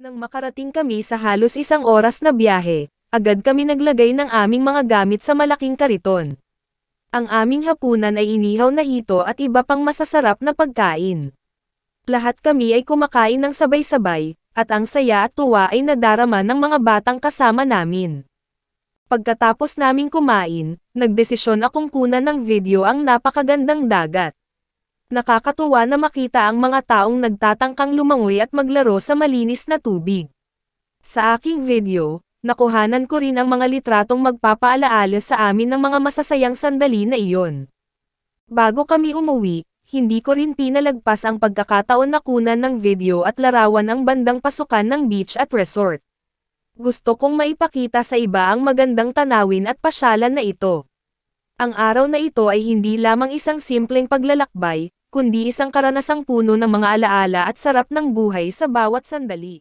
Nang makarating kami sa halos isang oras na biyahe, agad kami naglagay ng aming mga gamit sa malaking kariton. Ang aming hapunan ay inihaw na hito at iba pang masasarap na pagkain. Lahat kami ay kumakain ng sabay-sabay, at ang saya at tuwa ay nadarama ng mga batang kasama namin. Pagkatapos naming kumain, nagdesisyon akong kunan ng video ang napakagandang dagat. Nakakatuwa na makita ang mga taong nagtatangkang lumangoy at maglaro sa malinis na tubig. Sa aking video, nakuhanan ko rin ang mga litratong magpapaalaala sa amin ng mga masasayang sandali na iyon. Bago kami umuwi, hindi ko rin pinalagpas ang pagkakataon na kunan ng video at larawan ang bandang pasukan ng beach at resort. Gusto kong maipakita sa iba ang magandang tanawin at pasyalan na ito. Ang araw na ito ay hindi lamang isang simpleng paglalakbay, kundi isang karanasang puno ng mga alaala at sarap ng buhay sa bawat sandali.